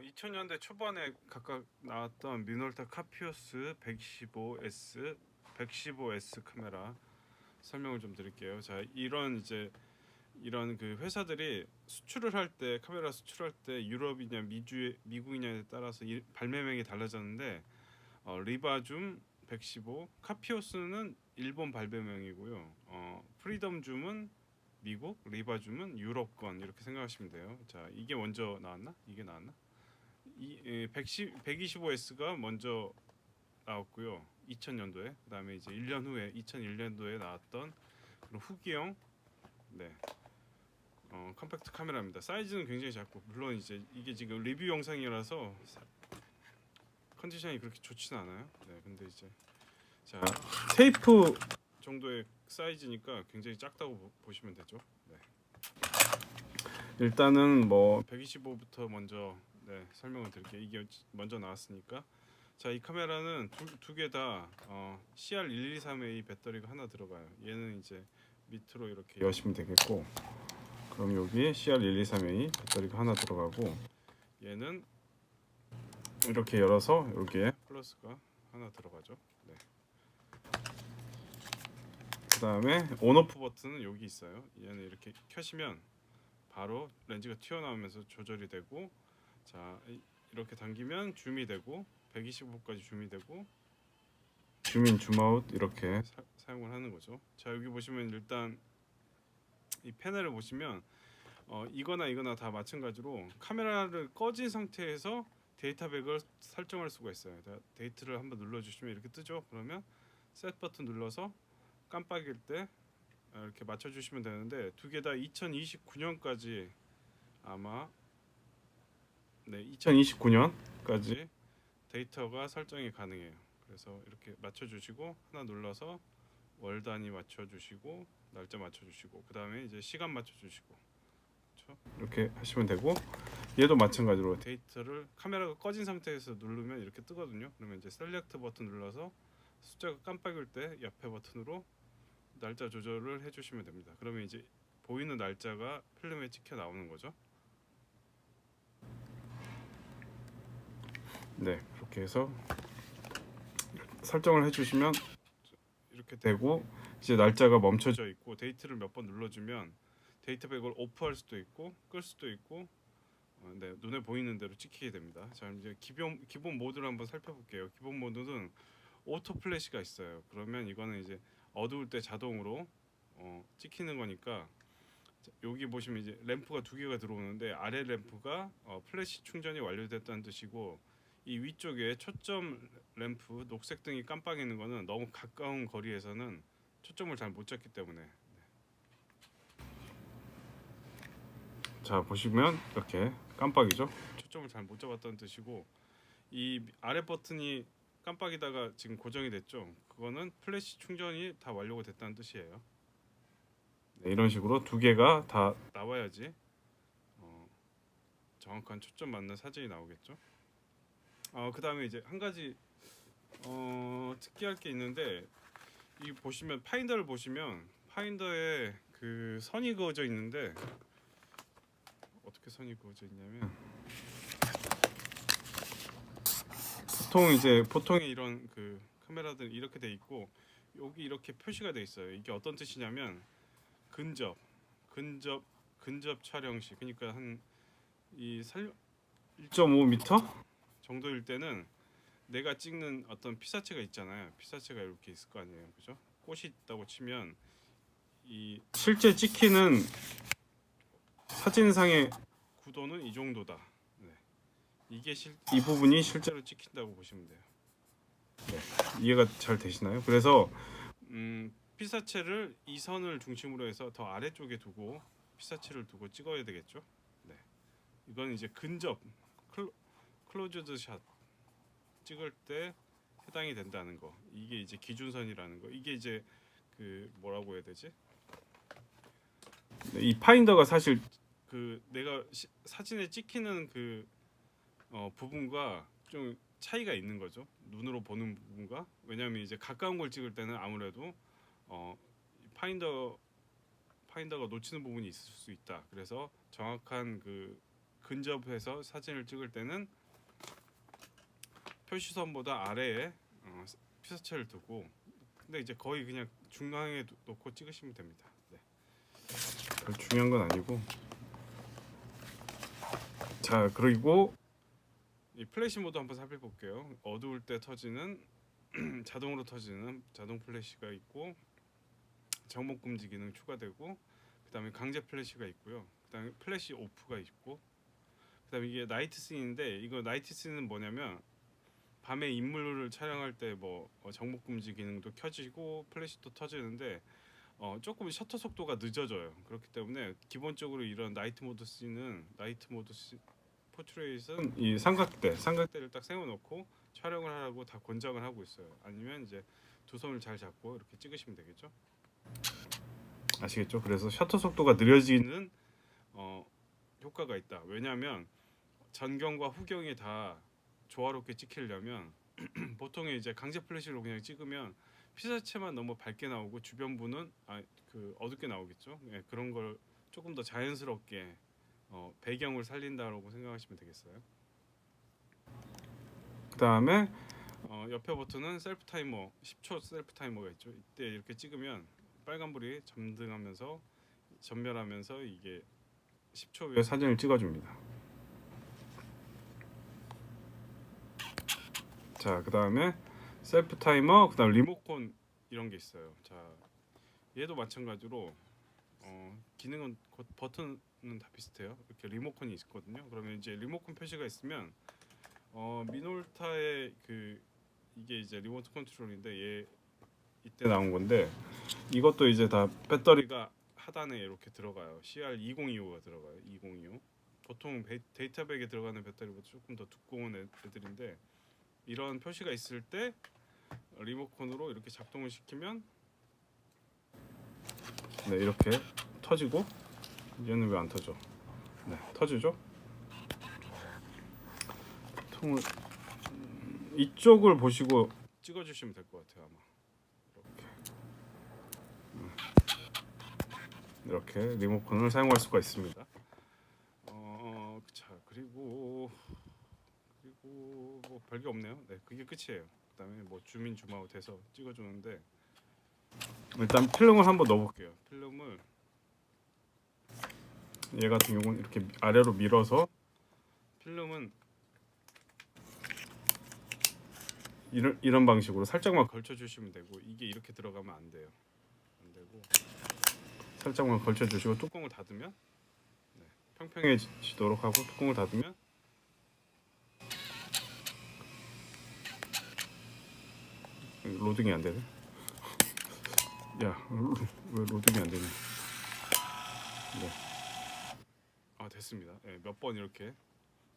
2000년대 초반에 각각 나왔던 미놀타 카피오스 115S, 115S 카메라 설명을 좀 드릴게요. 자, 이런 이제 이런 그 회사들이 수출을 할 때 카메라 수출할 때 유럽이냐 미주 미국이냐에 따라서 이 발매명이 달라졌는데 어, 리바줌 115, 카피오스는 일본 발매명이고요. 어, 프리덤 줌은 미국, 리바줌은 유럽권 이렇게 생각하시면 돼요. 자, 이게 먼저 나왔나? 이게 나왔나? 이 예, 110, 125S가 먼저 나왔고요. 2000년도에 그다음에 이제 1년 후에 2001년도에 나왔던 그런 후기형 네. 어, 컴팩트 카메라입니다. 사이즈는 굉장히 작고 물론 이제 이게 지금 리뷰 영상이라서 사- 컨디션이 그렇게 좋지는 않아요. 네, 근데 이제 자 테이프 정도의 사이즈니까 굉장히 작다고 보, 보시면 되죠. 네. 일단은 뭐 125부터 먼저 네, 설명을 드릴게요. 이게 먼저 나왔으니까 자 이 카메라는 두 개다 어, CR123A 배터리가 하나 들어가요. 얘는 이제 밑으로 이렇게 여시면 되겠고 그럼 여기 CR123A 배터리가 하나 들어가고 얘는 이렇게 열어서 여기에 플러스가 하나 들어가죠. 네. 그 다음에 온오프 버튼은 여기 있어요. 얘는 이렇게 켜시면 바로 렌즈가 튀어나오면서 조절이 되고 자 이- 이렇게 당기면 줌이 되고 125까지 줌이 되고 줌인 줌아웃 이렇게 사, 사용을 하는 거죠. 자 여기 보시면 일단 이 패널을 보시면 어, 이거나 이거나 다 마찬가지로 카메라를 꺼진 상태에서 데이터백을 설정할 수가 있어요. 자, 데이트를 한번 눌러주시면 이렇게 뜨죠. 그러면 셋 버튼 눌러서 깜빡일 때 어, 이렇게 맞춰주시면 되는데 두 개 다 2029년까지 아마 네 2029년까지 데이터가 설정이 가능해요. 그래서 이렇게 맞춰주시고 하나 눌러서 월 단위 맞춰주시고 날짜 맞춰주시고 그 다음에 이제 시간 맞춰주시고 그렇죠? 이렇게 하시면 되고 얘도 마찬가지로 데이터를 카메라가 꺼진 상태에서 누르면 이렇게 뜨거든요. 그러면 이제 셀렉트 버튼 눌러서 숫자가 깜빡일 때 옆에 버튼으로 날짜 조절을 해주시면 됩니다. 그러면 이제 보이는 날짜가 필름에 찍혀 나오는 거죠. 네, 그렇게 해서 설정을 해주시면 이렇게 되고 이제 날짜가 멈춰져 있고 데이트를 몇 번 눌러주면 데이터백을 오프할 수도 있고 끌 수도 있고 어, 네, 눈에 보이는 대로 찍히게 됩니다. 자 이제 기본 기본 모드를 한번 살펴볼게요. 기본 모드는 오토 플래시가 있어요. 그러면 이거는 이제 어두울 때 자동으로 어, 찍히는 거니까 자, 여기 보시면 이제 램프가 두 개가 들어오는데 아래 램프가 어, 플래시 충전이 완료됐다는 뜻이고 이 위쪽에 초점 램프 녹색 등이 깜빡이는 거는 너무 가까운 거리에서는 초점을 잘 못 잡기 때문에. 네. 자 보시면 이렇게 깜빡이죠? 초점을 잘 못 잡았다는 뜻이고 이 아래 버튼이 깜빡이다가 지금 고정이 됐죠? 그거는 플래시 충전이 다 완료가 됐다는 뜻이에요. 네, 이런 식으로 두 개가 다 나와야지 어, 정확한 초점 맞는 사진이 나오겠죠 어, 그 다음에 이제 한 가지 어, 특이할 게 있는데 이 보시면 파인더를 보시면 파인더에 그 선이 그어져 있는데 어떻게 선이 그어져 있냐면 보통 이제 보통의 이런 그 카메라들 이렇게 돼 있고 여기 이렇게 표시가 돼 있어요. 이게 어떤 뜻이냐면 근접, 근접, 근접 촬영 시 그러니까 한이 1.5m 정도일 때는 내가 찍는 어떤 피사체가 있잖아요. 피사체가 이렇게 있을 거 아니에요, 그죠? 꽃이 있다고 치면 이 실제 찍히는 사진상의 구도는 이 정도다. 네. 이게 실, 이 부분이 실제로 찍힌다고 보시면 돼요. 네. 이해가 잘 되시나요? 그래서 음, 피사체를 이 선을 중심으로 해서 더 아래쪽에 두고 피사체를 두고 찍어야 되겠죠. 네. 이건 이제 근접 클로, 클로즈드 샷 찍을 때 해당이 된다는 거. 이게 이제 기준선이라는 거. 이게 이제 그 뭐라고 해야 되지? 네, 이 파인더가 사실 그 내가 시, 사진에 찍히는 그 어, 부분과 좀 차이가 있는 거죠. 눈으로 보는 부분과 왜냐하면 이제 가까운 걸 찍을 때는 아무래도 어, 이 파인더 파인더가 놓치는 부분이 있을 수 있다. 그래서 정확한 그 근접해서 사진을 찍을 때는 표시선보다 아래에 어, 피사체를 두고 근데 이제 거의 그냥 중앙에 놓- 놓고 찍으시면 됩니다. 네. 별 중요한 건 아니고 자 그리고 이 플래시 모드 한번 살펴볼게요. 어두울 때 터지는 자동으로 터지는 자동 플래시가 있고 정목 금지 기능 추가되고 그다음에 강제 플래시가 있고요. 그다음에 플래시 오프가 있고 그다음에 이게 나이트 씬인데 이거 나이트 씬은 뭐냐면 밤에 인물을 촬영할 때뭐 정목 금지 기능도 켜지고 플래시도 터지는데 어, 조금 셔터 속도가 늦어져요. 그렇기 때문에 기본적으로 이런 나이트 모드 씬은 나이트 모드 씬 포트레이트는 이 삼각대 삼각대를 딱 세워놓고 촬영을 하라고 다 권장을 하고 있어요. 아니면 이제 두 손을 잘 잡고 이렇게 찍으시면 되겠죠. 아시겠죠? 그래서 셔터 속도가 느려지는 어, 효과가 있다. 왜냐하면 전경과 후경이 다 조화롭게 찍히려면 보통에 이제 강제 플래시로 그냥 찍으면 피사체만 너무 밝게 나오고 주변부는 아, 그 어둡게 나오겠죠. 예, 그런 걸 조금 더 자연스럽게 어, 배경을 살린다라고 생각하시면 되겠어요. 그 다음에 어, 옆에 버튼은 셀프 타이머 10초 셀프 타이머가 있죠. 이때 이렇게 찍으면 빨간불이 점등하면서 전멸하면서 이게 10초 후에 사진을 찍어줍니다. 자, 그 다음에 셀프 타이머, 그 다음 리모컨 이런 게 있어요. 자, 얘도 마찬가지로 어, 기능은 곧 버튼은 다 비슷해요. 이렇게 리모컨이 있거든요. 그러면 이제 리모컨 표시가 있으면 어, 미놀타의 그 이게 이제 리모트 컨트롤인데 얘 이때 나온 건데 이것도 이제 다 배터리가 하단에 이렇게 들어가요. CR2025가 들어가요. 2025. 보통 베, 데이터백에 들어가는 배터리보다 조금 더 두꺼운 애- 애들인데 이런 표시가 있을 때 리모컨으로 이렇게 작동을 시키면 네 이렇게 터지고 얘는 왜 안 터져? 네 터지죠? 통을 음, 이쪽을 보시고 찍어주시면 될 것 같아요 아마 이렇게 음. 이렇게 리모컨을 사용할 수가 있습니다. 어, 자 그리고 그리고 뭐 별게 없네요. 네, 그게 끝이에요. 그다음에 뭐 주민 주마우 돼서 찍어주는데 일단 필름을 한번 넣어볼게요. 필름을 얘 같은 경우는 이렇게 아래로 밀어서 필름은 이런 이런 방식으로 살짝만 걸쳐 주시면 되고 이게 이렇게 들어가면 안 돼요. 안 되고 살짝만 걸쳐 주시고 뚜껑을 닫으면 네, 평평해지도록 하고 뚜껑을 닫으면 로딩이 안 되네. 야, 왜 로딩이 안 되냐? 네. 아 됐습니다. 네, 몇번 이렇게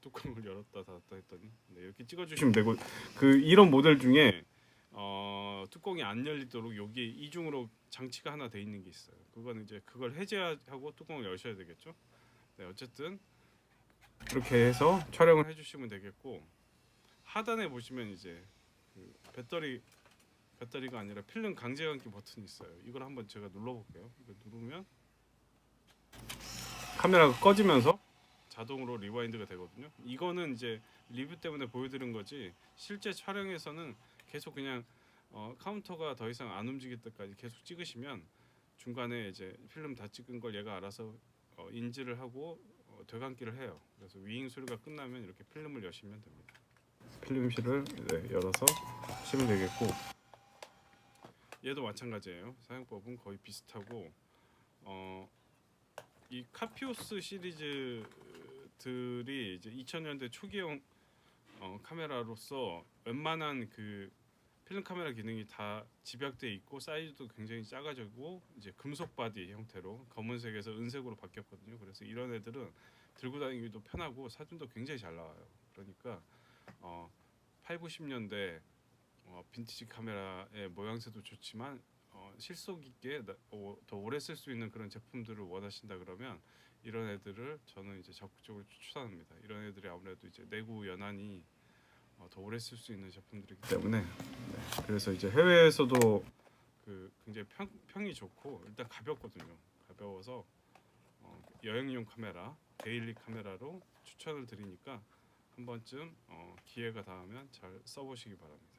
뚜껑을 열었다 닫았다 했더니 네, 이렇게 찍어주시면 되고 그 이런 모델 중에 어, 뚜껑이 안 열리도록 여기 이중으로 장치가 하나 돼 있는 게 있어요. 그거는 이제 그걸 해제하고 뚜껑을 여셔야 되겠죠. 네, 어쨌든 이렇게 해서 촬영을 해주시면 되겠고 하단에 보시면 이제 그 배터리 배터리가 아니라 필름 강제 감기 버튼이 있어요. 이걸 한번 제가 눌러볼게요. 이거 누르면 카메라가 꺼지면서 자동으로 리와인드가 되거든요. 이거는 이제 리뷰 때문에 보여드린 거지 실제 촬영에서는 계속 그냥 어, 카운터가 더 이상 안 움직일 때까지 계속 찍으시면 중간에 이제 필름 다 찍은 걸 얘가 알아서 어, 인지를 하고 어, 되감기를 해요. 그래서 위잉 소리가 끝나면 이렇게 필름을 여시면 됩니다. 필름실을 네, 열어서 쓰면 되겠고 얘도 마찬가지예요. 사용법은 거의 비슷하고 어, 이 카피오스 시리즈들이 이제 2000년대 초기형 어, 카메라로서 웬만한 그 필름 카메라 기능이 다 집약돼 있고 사이즈도 굉장히 작아지고 이제 금속 바디 형태로 검은색에서 은색으로 바뀌었거든요. 그래서 이런 애들은 들고 다니기도 편하고 사진도 굉장히 잘 나와요. 그러니까 어, 8, 90년대 어, 빈티지 카메라의 모양새도 좋지만 어, 실속 있게 나- 어, 더 오래 쓸 수 있는 그런 제품들을 원하신다 그러면 이런 애들을 저는 이제 적극적으로 추천합니다. 이런 애들이 아무래도 이제 내구 연한이 어, 더 오래 쓸 수 있는 제품들이기 때문에 네. 그래서 이제 해외에서도 그 굉장히 평, 평이 좋고 일단 가볍거든요. 가벼워서 어, 여행용 카메라, 데일리 카메라로 추천을 드리니까 한 번쯤 어, 기회가 닿으면 잘 써보시기 바랍니다.